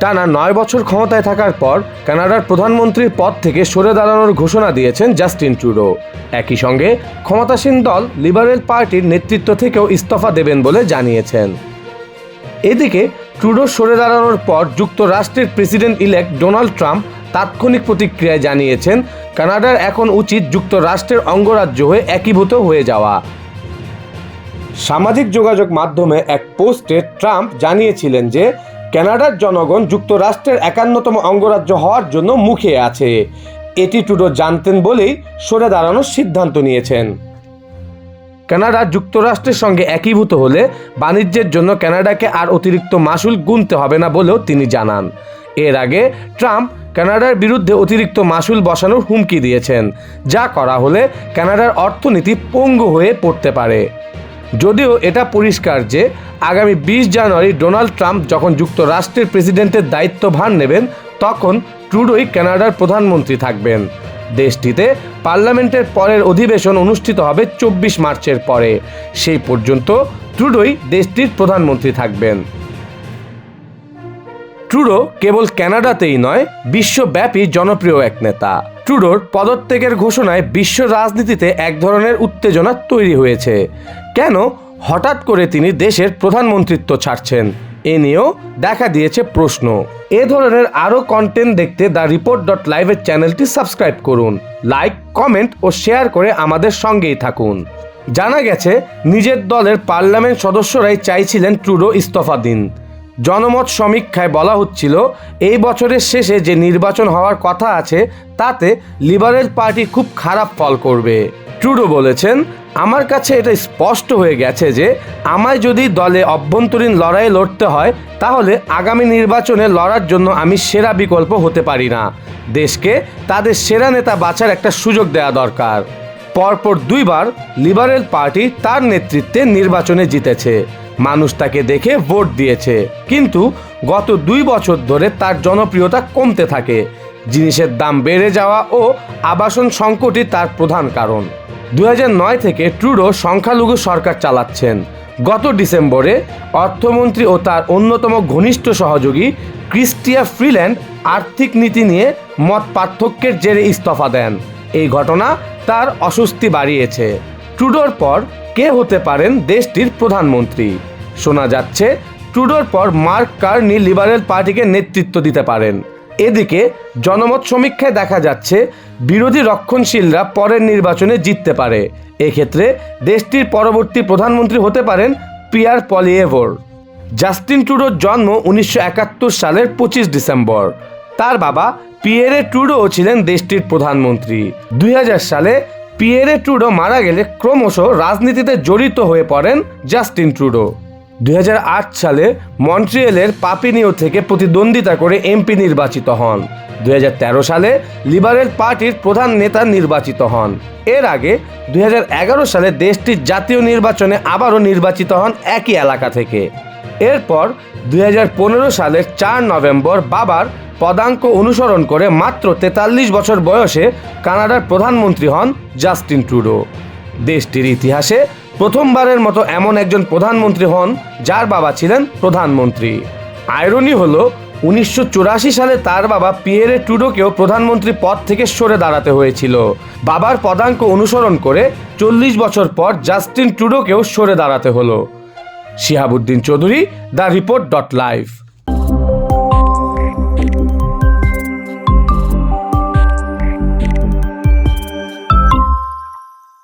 টানা নয় বছর ক্ষমতায় থাকার পর কানাডার প্রধানমন্ত্রীর পদ থেকে সরে দাঁড়ানোর ঘোষণা দিয়েছেন জাস্টিন ট্রুডো। একই সঙ্গে ক্ষমতাসীন দল লিবারেল পার্টির নেতৃত্ব থেকেও ইস্তফা দেবেন বলে জানিয়েছেন। এদিকে, ট্রুডো সরে দাঁড়ানোর পর যুক্তরাষ্ট্রের প্রেসিডেন্ট ইলেক্ট ডোনাল্ড ট্রাম্প তাৎক্ষণিক প্রতিক্রিয়ায় জানিয়েছেন, কানাডার এখন উচিত যুক্তরাষ্ট্রের অঙ্গরাজ্য হয়ে একীভূত হয়ে যাওয়া। সামাজিক যোগাযোগ মাধ্যমে এক পোস্টে ট্রাম্প জানিয়েছিলেন যে কানাডার জনগণ যুক্তরাষ্ট্রের একান্নতম অঙ্গরাজ্য হওয়ার জন্য মুখে আছে। এটি টুডো জানতেন বলেই সরে দাঁড়ানোর সিদ্ধান্ত নিয়েছেন। কানাডা যুক্তরাষ্ট্রের সঙ্গে একীভূত হলে বাণিজ্যের জন্য কানাডাকে আর অতিরিক্ত মাসুল গুনতে হবে না বলেও তিনি জানান। এর আগে ট্রাম্প কানাডার বিরুদ্ধে অতিরিক্ত মাসুল বসানোর হুমকি দিয়েছেন, যা করা হলে কানাডার অর্থনীতি পঙ্গু হয়ে পড়তে পারে। যদিও এটা পরিষ্কার যে আগামী বিশ জানুয়ারি ডোনাল্ড ট্রাম্প যখন যুক্তরাষ্ট্রের প্রেসিডেন্টের দায়িত্বভার নেবেন, তখন ট্রুডোই কানাডার প্রধানমন্ত্রী থাকবেন। দেশটিতে পার্লামেন্টের পরের অধিবেশন অনুষ্ঠিত হবে চব্বিশ মার্চের পরে। সেই পর্যন্ত ট্রুডোই দেশটির প্রধানমন্ত্রী থাকবেন। ট্রুডো কেবল কানাডাতেই নয়, বিশ্বব্যাপী জনপ্রিয় এক নেতা। ট্রুডোর পদত্যাগের ঘোষণায় বিশ্ব রাজনীতিতে এক ধরনের উত্তেজনা তৈরি হয়েছে। কেন? হঠাৎ করে তিনি দেশের প্রধানমন্ত্রিত্ব ছাড়ছেন। এ নিয়েও দেখা দিয়েছে প্রশ্ন। এ ধরনের আরও কন্টেন্ট দেখতে দ্য রিপোর্ট ডট লাইভের চ্যানেলটি সাবস্ক্রাইব করুন। লাইক, কমেন্ট ও শেয়ার করে আমাদের সঙ্গেই থাকুন। জানা গেছে, নিজের দলের পার্লামেন্ট সদস্যরাই চাইছিলেন ট্রুডো ইস্তফা দিন। জনমত সমীক্ষায় বলা হচ্ছিল, এই বছরের শেষে যে নির্বাচন হওয়ার কথা আছে, তাতে লিবারেল পার্টি খুব খারাপ ফল করবে। ট্রুডো বলেছেন, আমার কাছে এটা স্পষ্ট হয়ে গেছে যে, আমায় যদি দলে অভ্যন্তরীণ লড়াইয়ে লড়তে হয়, তাহলে আগামী নির্বাচনে লড়ার জন্য আমি সেরা বিকল্প হতে পারি না। দেশকে তাদের সেরা নেতা বাছার একটা সুযোগ দেওয়া দরকার। পরপর দুইবার লিবারেল পার্টি তার নেতৃত্বে নির্বাচনে জিতেছে। মানুষ তাকে দেখে ভোট দিয়েছে। কিন্তু গত দুই বছর ধরে তার জনপ্রিয়তা কমতে থাকে। জিনিসের দাম বেড়ে যাওয়া ও আবাসন সংকটই তার প্রধান কারণ। দু থেকে ট্রুডো সংখ্যালঘু সরকার চালাচ্ছেন। গত ডিসেম্বরে অর্থমন্ত্রী ও তার অন্যতম ঘনিষ্ঠ সহযোগী ক্রিস্টিয়া ফ্রিল্যান্ড আর্থিক নীতি নিয়ে মত পার্থক্যের জেরে ইস্তফা দেন। এই ঘটনা তার অস্বস্তি বাড়িয়েছে। ট্রুডোর পর কে হতে পারেন দেশটির প্রধানমন্ত্রী? শোনা যাচ্ছে, ট্রুডোর পর মার্ক কার্নি লিবারেল পার্টিকে নেতৃত্ব দিতে পারেন। এদিকে, জনমত সমীক্ষায় দেখা যাচ্ছে, বিরোধী রক্ষণশীলরা পরের নির্বাচনে জিততে পারে। এক্ষেত্রে দেশটির পরবর্তী প্রধানমন্ত্রী হতে পারেন পিয়ার পলিয়েভোর। জাস্টিন ট্রুডোর জন্ম উনিশশো একাত্তর সালের পঁচিশ ডিসেম্বর। তার বাবা পিয়েরে ট্রুডো ছিলেন দেশটির প্রধানমন্ত্রী। দুই হাজার সালে পিয়েরে ট্রুডো মারা গেলে ক্রমশ রাজনীতিতে জড়িত হয়ে পড়েন জাস্টিন ট্রুডো। দুই হাজার আট সালে মন্ট্রিয়েলের পাপিনিও থেকে প্রতিদ্বন্দ্বিতা করে এমপি নির্বাচিত হন। দুই হাজার তেরো সালে লিবারেল পার্টির প্রধান নেতা নির্বাচিত হন। এর আগে দুই হাজার এগারো সালে দেশটির জাতীয় নির্বাচনে আবারও নির্বাচিত হন একই এলাকা থেকে। এরপর দুই হাজার পনেরো সালের চার নভেম্বর বাবার পদাঙ্ক অনুসরণ করে মাত্র তেতাল্লিশ বছর বয়সে কানাডার প্রধানমন্ত্রী হন জাস্টিন ট্রুডো। দেশটির ইতিহাসে প্রথমবারের মতো এমন একজন প্রধানমন্ত্রী হন, যার বাবা ছিলেন প্রধানমন্ত্রী। আয়রনি হলো, উনিশশো সালে তার বাবা পিয়েরে টুডোকেও প্রধানমন্ত্রী পদ থেকে সরে দাঁড়াতে হয়েছিল। বাবার পদাঙ্ক অনুসরণ করে চল্লিশ বছর পর জাস্টিন টুডোকেও সরে দাঁড়াতে হলো। Shihabuddin Chowdhury, the report dot live.